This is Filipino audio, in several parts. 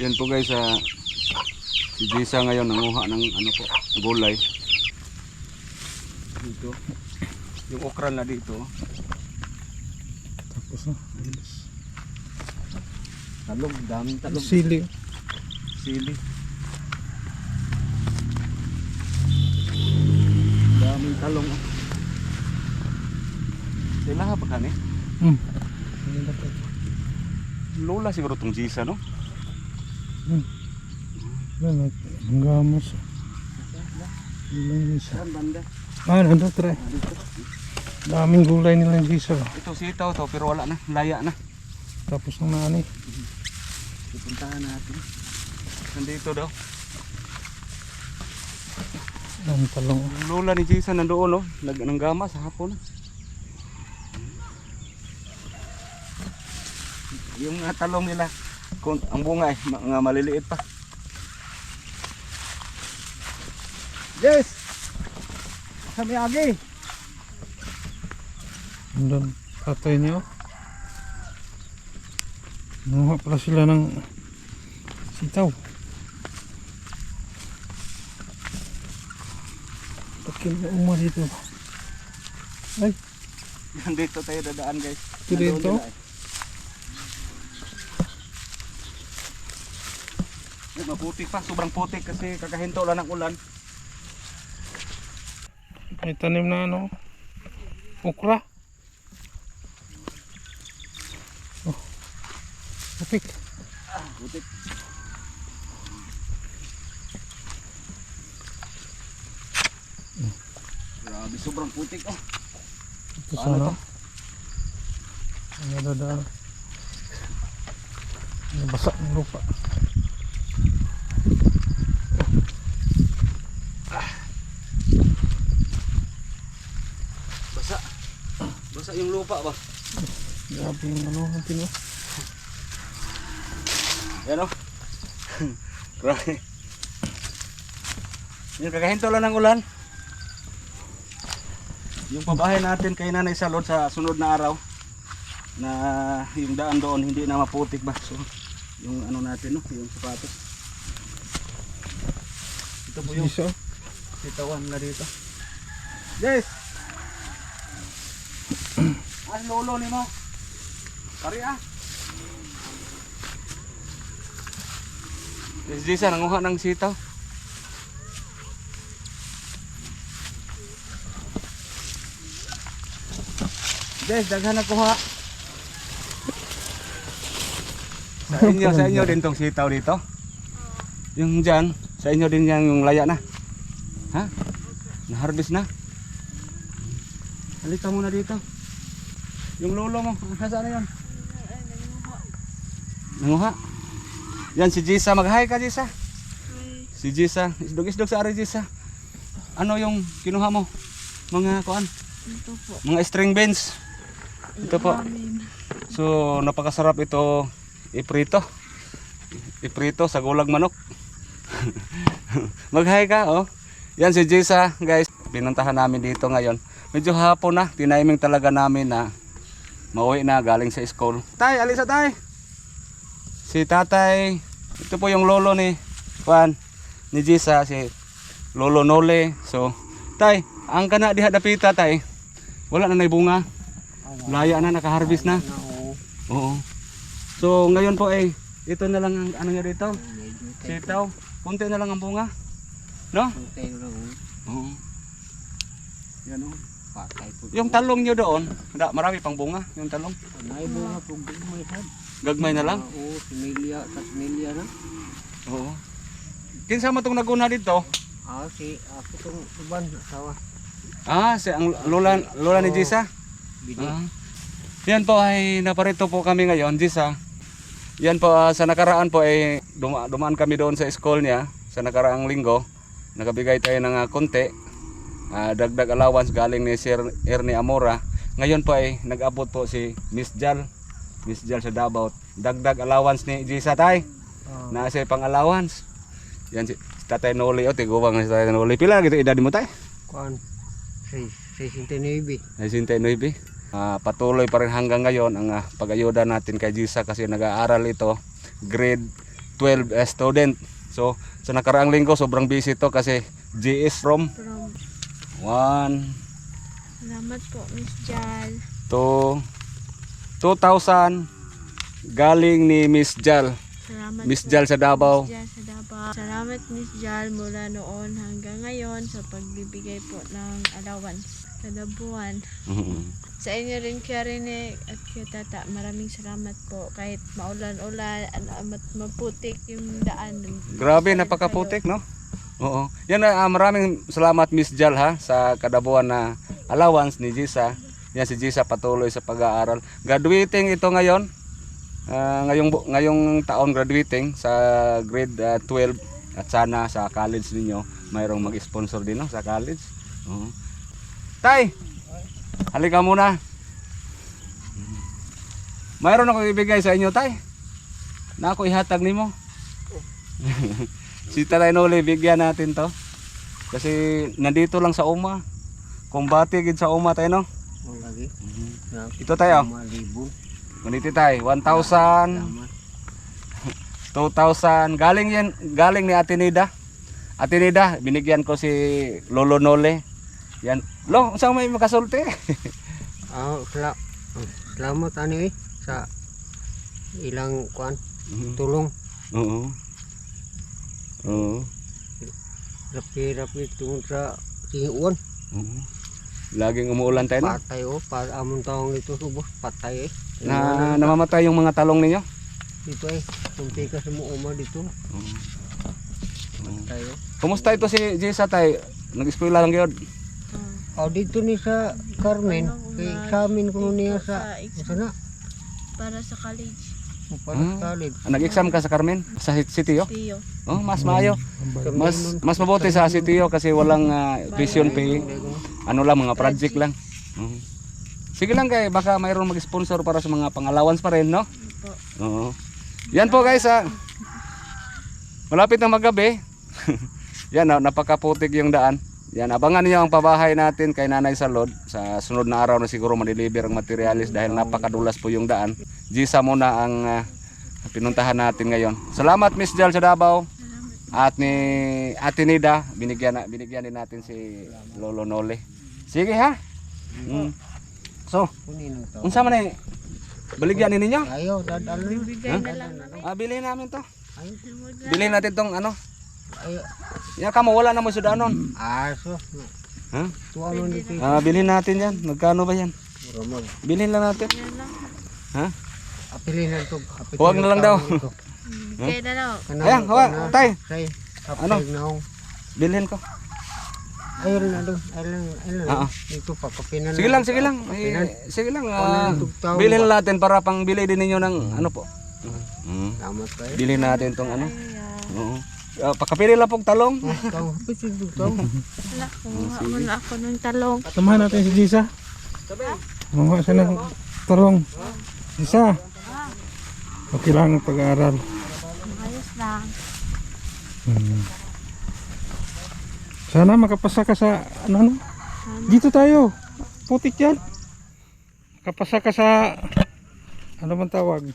Yan po guys, ah, si Jisa ngayon nanguha ng ano po, gulay. Dito. Yung okra na dito. Tapos na. alis. Talong, daming talong. Sili. Sili. Daming talong. oh. Sila ha pa kani? Hmm. Lola siguro tong Jisa no? Hmm. Yan, ang gamos. Ilang isa. Ah, nandun tre. Daming gulay nilang gisa. Ito sitaw to pero wala na, laya na. Tapos ang nani. Pupuntahan natin. Nandito daw. Ang talong. Yung lola ni Jason nandoon no, nag nanggama sa hapon. Yung uh, talong nila, ang bunga ay mga maliliit pa. Yes! Kami agi. Nandun tatay niyo. Nanguha pala sila ng sitaw. Bakit may uma dito? Ay, Nandito tayo dadaan guys. Ito dito? Nandoon Ay, maputik pa, sobrang putik kasi kakahinto lang ng ulan. may tanim na ano. Okra. Oh. Putik. Putik. Grabe, sobrang putik oh. Ito Ano sana. to? Ano dadaan? Basa ng lupa. Basa yung lupa ba? Grabe yung ano natin oh. Yan oh. Grabe. Yung kakahinto lang ng ulan. Yung pabahay natin kay Nanay Salod sa sunod na araw na yung daan doon hindi na maputik ba. So yung ano natin no, yung sapatos. Ito po yung Isa. sitawan na dito. Yes. Ang lolo ni mo. Kari ah. Yes, Jisa, nanguha ng sitaw. Yes, daghan na kuha. Sa inyo, sa inyo din tong sitaw dito. Yung dyan, sa inyo din yan yung laya na. Ha? Na-harvest na? Halika muna dito. Yung lolo mo, nasaan na yun? Nanguha. Yan si Jisa, mag-hi ka Jisa. Si Jisa, isdog-isdog sa ari Jisa. Ano yung kinuha mo? Mga kuan? Ito po. Mga string beans. Ito po. So, napakasarap ito iprito. Iprito sa gulag manok. Mag-hi ka, oh. Yan si Jisa, guys. Pinuntahan namin dito ngayon. Medyo hapon na. Tiniming talaga namin na mauwi na galing sa school. Tay, alisa tay. Si tatay. Ito po yung lolo ni Juan. Ni Jisa, si Lolo Nole. So, tay, ang kana diha dapita tay. Wala na nay bunga. Laya na, nakaharvest na. Oo. So ngayon po eh, ito na lang ang ano niya dito. Sitaw. Kunti na lang ang bunga. No? Oo. Yan Yung talong niyo doon, da, marami pang bunga yung talong. May bunga po may sad. Gagmay na lang. Oo, similya, kasmilya na. Oo. Kinsa mo tong naguna dito? Ah, si ako tong uban asawa. Ah, si ang lola lola ni Jisa. Ah. Yan po ay naparito po kami ngayon, Jisa. Yan po ah, sa nakaraan po ay duma- dumaan kami doon sa school niya sa nakaraang linggo. Nakabigay tayo ng ah, konti. Ah, dagdag allowance galing ni Sir Ernie Amora. Ngayon po ay nag-abot po si Miss Jal. Miss Jal sa Davao. Dagdag allowance ni Jisa tay. Ah, Na sa pang allowance. Yan si, Tatay Noli o tiguwang si Tatay Noli. Pila gitu edad mo tay? kuan. Si si Sintenebi. Ay 69 Ah, patuloy pa rin hanggang ngayon ang ah, pag-ayuda natin kay Jisa kasi nag-aaral ito grade 12 eh, student. So, sa nakaraang linggo, sobrang busy to kasi GS from 1 Salamat po, Miss Jal. to 2,000 galing ni Miss Jal. Salamat Miss Jal sa Davao. Miss Jal sa Davao. Salamat Miss Jal mula noon hanggang ngayon sa pagbibigay po ng allowance kada buwan. Sa inyo rin kaya Rene at kay Tata, maraming salamat po. Kahit maulan-ulan, ano, mat maputik yung daan. Grabe, napakaputik, no? Oo. Yan, ah, maraming salamat Miss Jal ha sa kadabuan na allowance ni Jisa. Yan si Jisa patuloy sa pag-aaral. Graduating ito ngayon. Ah, ngayong ngayong taon graduating sa grade ah, 12 at sana sa college ninyo mayroong mag-sponsor din no sa college. Oo. Tay. Halika muna. Mayroon ako ibigay sa inyo, tay. Na ako ihatag nimo. si Tatay Noli, bigyan natin to. Kasi nandito lang sa uma. Kumbati gid sa uma tayo no. Oh, lagi. Na, Ito tayo. Ganito tayo, 1,000, Salamat. 2,000. Galing yan, galing ni Ate Nida. Ate Nida, binigyan ko si Lolo Nole. Yan. Lo, saan may makasulti? Ah, sala ah, salamat ani eh, sa ilang kuan tulong. Oo. Oo. Rapi-rapi tungod sa tinguan. Oo. Laging umuulan tayo no? Patay oh, para amon taong ito subos patay eh. Na namamatay yung mga talong ninyo. Dito eh, kunti ka sa muuma dito. Oo. Patay oh. Kumusta ito si Jessa tay? Nag-eskwela lang yun. Oh, dito ni sa Carmen, kay sa amin ko niya sa sana Para sa college. Para Ah. sa college. Ah, Nag-exam ka sa Carmen? Sa Sitio? Tiyo. Oh, mas maayo. Mas mas mabuti sa Sitio kasi walang ah, tuition fee. Ano lang mga project lang. Oo. Sige lang kay baka mayroong mag-sponsor para sa mga pang-allowance pa rin, no? Po. Oo. Yan po guys, ah. Malapit na magabi. Yan, ah, napakaputik yung daan. Yan, abangan niyo ang pabahay natin kay Nanay Salod sa sunod na araw na siguro ma-deliver ang materialis dahil napakadulas po yung daan. Gisa muna ang ah, pinuntahan natin ngayon. Salamat Miss Jal sa Davao. At ni Ate Nida, binigyan, na, binigyan din natin si Lolo Nole. Sige ha. Mm. So, unsa man ni baligyan ni ninyo? Ayaw, dadalo. Bigay na lang namin. Ah, bilhin namin to. Bilhin natin tong ano. Yan ka mo wala na mo sudanon. Aso. Ha? Tuwa mo dito. Ah, bilhin natin yan. Magkano ba yan? Ramon. Bilhin lang natin. Yan lang. Ha? Apilin lang to. Huwag na lang daw. Bigay na lang. Ayan, hawa, tay. Tay. Ano? Bilhin ko. Ayaw na doon. Lang. Ayaw lang. Ah, ah. Dito pa. Kapinan Sige lang, sige lang. Eh, sige lang. ah, Ano tugtaw bilhin natin para pang bili din ninyo ng ano po. Mm. Salamat kayo. Bilhin natin tong ano. Ay, ah. Oo. Uh, pakapili lang pong talong. Tugtaw. Wala, kumuha muna ako ng talong. Samahan natin si Jisa. Mga siya ng tarong. Isa. Okay lang ang pag-aaral. Ayos lang. Hmm. Sana makapasa ka sa ano ano. Dito tayo. Putik yan. Makapasa ka sa ano man tawag?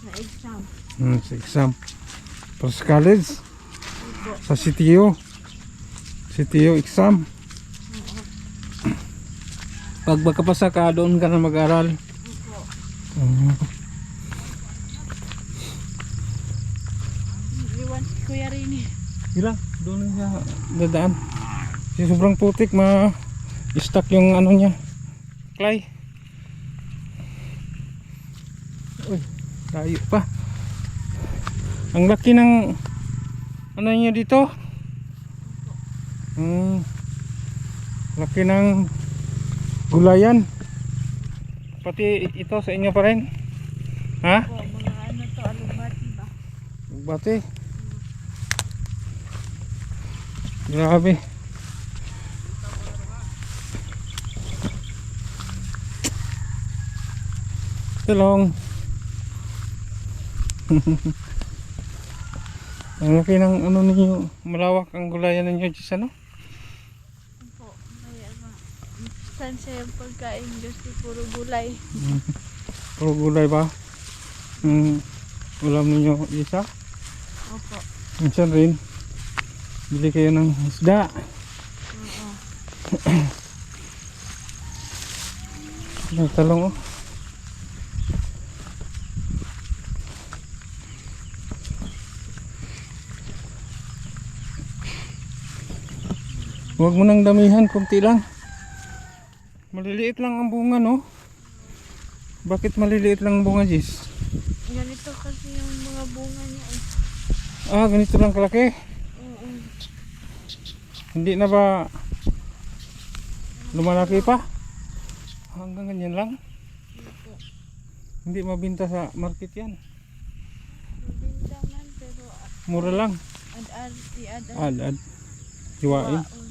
Sa exam. Hmm, sa exam. Para sa college. Sa CTO. CTO exam. Pag makapasa ka, doon ka na mag-aral. Oo. Iwan si Kuya Rini. Ilang? Doon lang siya dadaan. Kasi sobrang putik, ma-stuck yung ano niya. Clay. Uy, layo pa. Ang laki ng ano niya dito. Hmm. Laki ng gulayan. Pati ito sa inyo pa rin. Ha? Po, mga ano to, alugbati ba? Bate. Grabe. Tulong. ang laki ng ano ninyo, malawak ang gulayan ninyo, Diyos ano? Po, kaya ba? Saan siya yung pagkain? Diyos puro gulay. Puro gulay ba? Hmm. ulam ninyo isa. Opo. Minsan rin, bili kayo ng isda. Oo. May talong oh. Huwag mo nang damihan, kunti lang. Maliliit lang ang bunga, no? Bakit maliliit lang ang bunga, Jis? Ganito kasi yung mga bunga niya eh. Ah, ganito lang kalaki. Oo. Hindi na ba lumalaki pa? Hanggang ganyan lang. Hindi mabinta sa market yan. Mabinta man pero Mura lang. ad-ad, i-ad-ad. Ad, ad. Hiwain. Waon.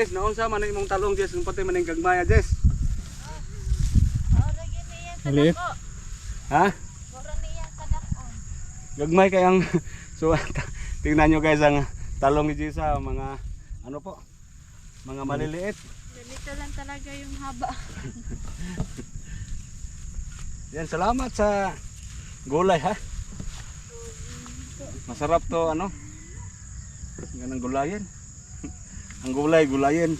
Jess, naunsa man imong talong Jess, kung pati man yung gagmaya Jess. Maliit. Ha? Gagmay kayang so tingnan nyo guys ang talong ni Jess ha, mga ano po? Mga maliliit. Ganito lang talaga yung haba. Yan, salamat sa gulay ha. Masarap to ano? Yan ang gulayin. Ang gulay, gulayin.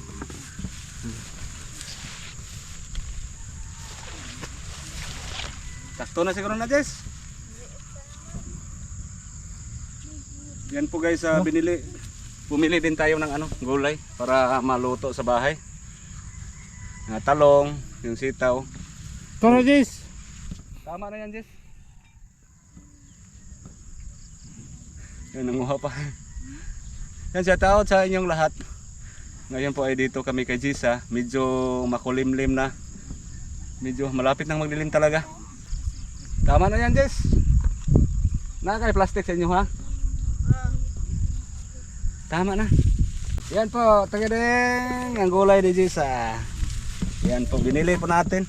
Sakto na siguro na Jess. Yan po guys, ah, binili. Pumili din tayo ng ano, gulay para maluto sa bahay. Ah, talong, yung sitaw. Na, Jis. Tama na yan, Jess. Yan, nanguha pa. Yan, shout out sa inyong lahat. Ngayon po ay dito kami kay Jisa. Medyo makulimlim na. Medyo malapit nang magdilim talaga. Tama na yan, Jess. Nakakay plastic sa inyo, ha? Tama na. Yan po, tagadeng. Ang gulay ni Jisa. Yan po, binili po natin.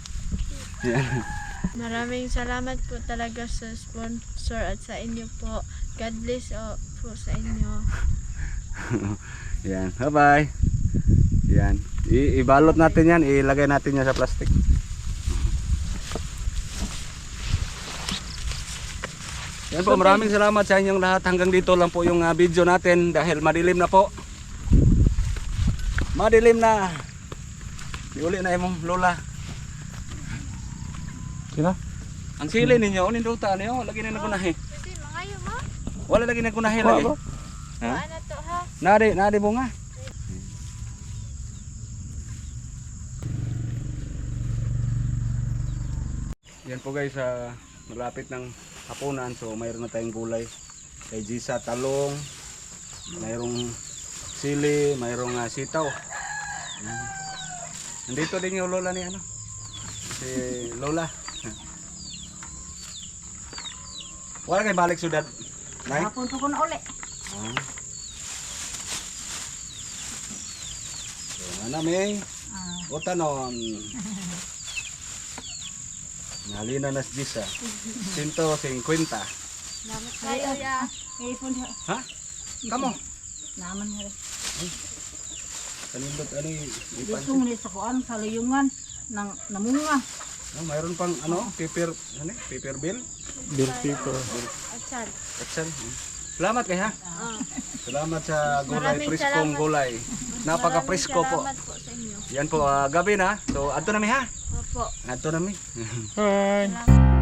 Yan. Maraming salamat po talaga sa sponsor at sa inyo po. God bless oh, po sa inyo. Yan, bye-bye. Yan. I- ibalot natin yan, ilagay natin yan sa plastic. Yan po, maraming salamat sa inyong lahat. Hanggang dito lang po yung ah, video natin dahil madilim na po. Madilim na. Iuli na imong lola. Sina? Ang sili ninyo, unin duta niyo, lagi na nagunahi. Pwede, mangayo mo? Wala lagi nagunahi Wa lagi. Ha? Ano to ha? Nari, nari bunga. Yan po guys, sa malapit ng hapunan. So mayroon na tayong gulay. Kay Gisa, talong. Mayroong sili, mayroong ah, sitaw. Yan. Nandito din yung lola ni ano. Si Lola. Wala kay balik sudad. Nay? Hapon po ko na uli. Ah. So, ano may Ah, o tanon. Nalina nas disa. 150. Salamat kayo ya. na. Ha? Kamo. Naman nga rin. Kanindot ani Dito ipan. mo sa kuan sa luyungan ng namunga. No, mayroon pang ano, paper, ano, paper bill. Bill paper. Atsal. Excel. Salamat kay ha. Ah. Salamat sa gulay, Maraming priskong salamat. gulay. Napaka-presko po. Salamat po sa inyo. Yan po, ah, gabi na. So, adto na mi ha. Opo. Adto na mi. Bye.